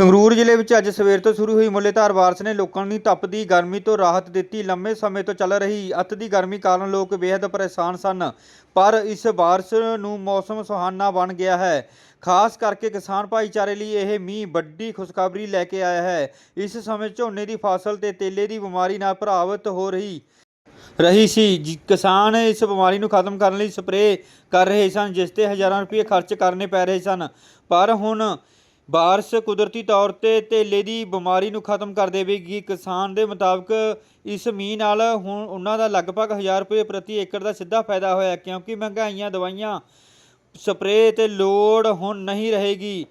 ਸੰਗਰੂਰ ਜ਼ਿਲ੍ਹੇ ਵਿੱਚ ਅੱਜ ਸਵੇਰ ਤੋਂ ਸ਼ੁਰੂ ਹੋਈ ਮੁੱਲੇਧਾਰ ਬਾਰਿਸ਼ ਨੇ ਲੋਕਾਂ ਨੂੰ ਤਪਦੀ ਗਰਮੀ ਤੋਂ ਰਾਹਤ ਦਿੱਤੀ। ਲੰਮੇ ਸਮੇਂ ਤੋਂ ਚੱਲ ਰਹੀ ਅਤ ਦੀ ਗਰਮੀ ਕਾਰਨ ਲੋਕ ਬੇहद ਪਰੇਸ਼ਾਨ ਸਨ, ਪਰ ਇਸ ਬਾਰਿਸ਼ ਨੂੰ ਮੌਸਮ ਸੁਹਾਨਾ ਬਣ ਗਿਆ ਹੈ। ਖਾਸ ਕਰਕੇ ਕਿਸਾਨ ਭਾਈਚਾਰੇ ਲਈ ਇਹ ਮੀਂਹ ਵੱਡੀ ਖੁਸ਼ਖਬਰੀ ਲੈ ਕੇ ਆਇਆ ਹੈ। ਇਸ ਸਮੇਂ ਝੋਨੇ ਦੀ ਫਸਲ ਤੇ ਤੇਲੇ ਦੀ ਬਿਮਾਰੀ ਨਾਲ ਪ੍ਰਭਾਵਿਤ ਹੋ ਰਹੀ ਰਹੀ ਸੀ। ਜਿ- ਕਿਸਾਨ ਇਸ ਬਿਮਾਰੀ ਨੂੰ ਖਤਮ ਕਰਨ ਲਈ ਸਪਰੇਅ ਕਰ ਰਹੇ ਸਨ, ਜਿਸ ਤੇ ਹਜ਼ਾਰਾਂ ਰੁਪਏ ਖਰਚ ਕਰਨੇ ਪੈ ਰਹੇ ਸਨ। ਪਰ ਹੁਣ ਬਾਰਿਸ਼ ਕੁਦਰਤੀ ਤੌਰ ਤੇ ਧੇਲੇ ਦੀ ਬਿਮਾਰੀ ਨੂੰ ਖਤਮ ਕਰ ਦੇਵੇਗੀ। ਕਿਸਾਨ ਦੇ ਮੁਤਾਬਕ ਇਸ ਮੀਂਹ ਨਾਲ ਹੁਣ ਉਹਨਾਂ ਦਾ ਲਗਭਗ 1000 ਰੁਪਏ ਪ੍ਰਤੀ ਏਕੜ ਦਾ ਸਿੱਧਾ ਫਾਇਦਾ ਹੋਇਆ, ਕਿਉਂਕਿ ਮਹਿੰਗਾਈਆਂ ਦਵਾਈਆਂ, ਸਪਰੇਅ ਤੇ ਲੋੜ ਹੁਣ ਨਹੀਂ ਰਹੇਗੀ।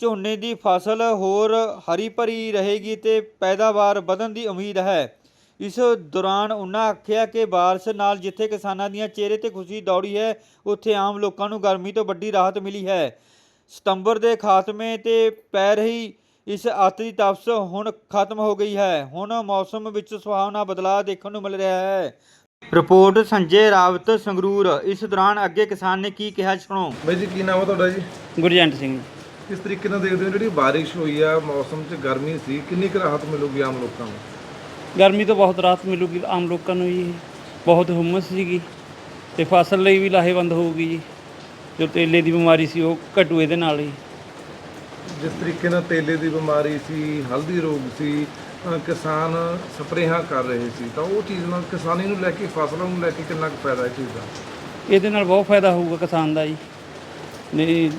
ਝੋਨੇ ਦੀ ਫਸਲ ਹੋਰ ਹਰੀ ਭਰੀ ਰਹੇਗੀ ਤੇ ਪੈਦਾਵਾਰ ਵਧਣ ਦੀ ਉਮੀਦ ਹੈ। ਇਸ ਦੌਰਾਨ ਉਹਨਾਂ ਆਖਿਆ ਕਿ ਬਾਰਿਸ਼ ਨਾਲ ਜਿੱਥੇ ਕਿਸਾਨਾਂ ਦੀਆਂ ਚਿਹਰੇ ਤੇ ਖੁਸ਼ੀ ਦੌੜੀ ਹੈ, ਉੱਥੇ ਆਮ ਲੋਕਾਂ ਨੂੰ ਗਰਮੀ ਤੋਂ ਵੱਡੀ ਰਾਹਤ ਮਿਲੀ ਹੈ। ਸਤੰਬਰ ਦੇ ਖਾਤਮੇ ਤੇ ਪੈ ਰਹੀ ਇਸ ਅੱਤ ਦੀ ਤਪਸ਼ ਹੁਣ ਖਤਮ ਹੋ ਗਈ ਹੈ। ਹੁਣ ਮੌਸਮ ਵਿੱਚ ਸੁਹਾਵਣਾ ਬਦਲਾਅ ਦੇਖਣ ਨੂੰ ਮਿਲ ਰਿਹਾ ਹੈ। ਰਿਪੋਰਟ ਸੰਜੇ ਰਾਵਤ ਸੰਗਰੂਰ। ਇਸ ਦੌਰਾਨ ਅੱਗੇ ਕਿਸਾਨ ਨੇ ਕੀ ਕਿਹਾ ਸੁਣੋ। ਬਾਈ ਜੀ ਕੀ ਨਾਮ ਹੈ ਤੁਹਾਡਾ ਜੀ? ਗੁਰਜੰਟ ਸਿੰਘ। ਕਿਸ ਤਰੀਕੇ ਨਾਲ ਦੇਖਦੇ ਹੋ ਜਿਹੜੀ ਬਾਰਿਸ਼ ਹੋਈ ਆ ਮੌਸਮ 'ਚ ਗਰਮੀ ਸੀ ਕਿੰਨੀ ਕੁ ਰਾਹਤ ਮਿਲੂਗੀ ਆਮ ਲੋਕਾਂ ਨੂੰ? ਗਰਮੀ ਤੋਂ ਬਹੁਤ ਰਾਹਤ ਮਿਲੂਗੀ ਆਮ ਲੋਕਾਂ ਨੂੰ ਜੀ। ਬਹੁਤ ਹੁਮਸ ਸੀਗੀ ਤੇ ਫਸਲ ਲਈ ਵੀ ਲਾਹੇਵੰਦ ਹੋਊਗੀ ਜੀ। ਜੋ ਤੇਲੇ ਦੀ ਬਿਮਾਰੀ ਸੀ ਉਹ ਘਟੂ ਇਹਦੇ ਨਾਲ ਹੀ। ਜਿਸ ਤਰੀਕੇ ਨਾਲ ਤੇਲੇ ਦੀ ਬਿਮਾਰੀ ਸੀ ਹਲਦੀ ਰੋਗ ਸੀ ਅ, ਕਿਸਾਨ ਸਪਰੇਹਾਂ ਕਰ ਰਹੇ ਸੀ ਤਾਂ ਉਹ ਚੀਜ਼ ਨਾਲ ਕਿਸਾਨੀ ਨੂੰ ਲੈ ਕੇ ਫਸਲਾਂ ਨੂੰ ਲੈ ਕੇ ਕਿੰਨਾ ਕੁ ਫਾਇਦਾ ਇਹ ਚੀਜ਼ ਦਾ? ਇਹਦੇ ਨਾਲ ਬਹੁਤ ਫਾਇਦਾ ਹੋਊਗਾ ਕਿਸਾਨ ਦਾ ਜੀ। ਨਹੀਂ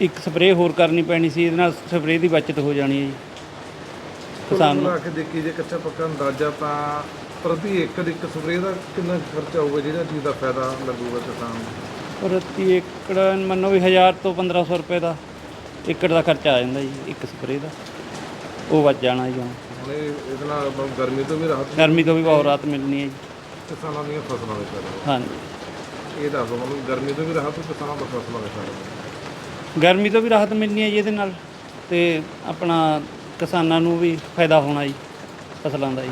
ਇੱਕ ਸਪਰੇਅ ਹੋਰ ਕਰਨੀ ਪੈਣੀ ਸੀ ਇਹਦੇ ਨਾਲ ਸਪਰੇਅ ਦੀ ਬਚਤ ਹੋ ਜਾਣੀ ਹੈ ਜੀ। ਕੁੱਲ ਕਿਸਾਨ ਨੂੰ। ਮਿਲਾ ਕੇ ਦੇਖੀ ਜੇ ਕੱਚਾ ਪੱਕਾ ਅੰਦਾਜ਼ਾ ਤਾਂ ਪ੍ਰਤੀ ਏਕੜ ਇੱਕ ਸਪਰੇਅ ਦਾ ਕਿੰਨਾ ਕੁ ਖਰਚਾ ਹੋਊਗਾ ਜਿਹੜਾ ਚੀਜ਼ ਦਾ ਫਾਇਦਾ ਲੱਗੂਗਾ ਕਿਸਾਨ ਨੂੰ? ਪ੍ਰਤੀ ਏਕੜ ਮੰਨੋ ਵੀ 1000 ਤੋਂ 1500 ਰੁਪਏ ਦਾ ਏਕੜ ਦਾ ਖਰਚਾ ਆ ਜਾਂਦਾ ਜੀ ਇੱਕ ਸਪਰੇਅ ਦਾ। ਉਹ ਵੱਜ ਜਾਣਾ ਜੀ ਹੁਣ। ਹੁਣ ਇਹ ਇਹਦੇ ਨਾਲ ਆਪਾਂ ਗਰਮੀ ਤੋਂ ਵੀ ਰਾਹਤ ਗਰਮੀ ਤੋਂ ਵੀ ਬਹੁਤ ਰਾਹਤ ਮਿਲਣੀ ਹੈ ਜੀ। ਕਿਸਾਨਾਂ ਦੀਆਂ ਫਸਲਾਂ ਦੇ ਫਾਇਦਾ ਹਾਂਜੀ। ਇਹ ਦੱਸ ਦਿਓ ਮਤਲਬ ਗਰਮੀ ਤੋਂ ਵੀ ਰਾਹਤ ਤੇ ਕਿਸਾਨਾਂ ਦਾ ਫਸਲਾਂ ਦੇ ਫਾਇਦਾ ਗਰਮੀ ਤੋਂ ਵੀ ਰਾਹਤ ਮਿਲਣੀ ਹੈ ਜੀ ਇਹਦੇ ਨਾਲ ਤੇ ਆਪਣਾ ਕਿਸਾਨਾਂ ਨੂੰ ਵੀ ਫਾਇਦਾ ਹੋਣਾ ਜੀ ਫਸਲਾਂ ਦਾ ਜੀ।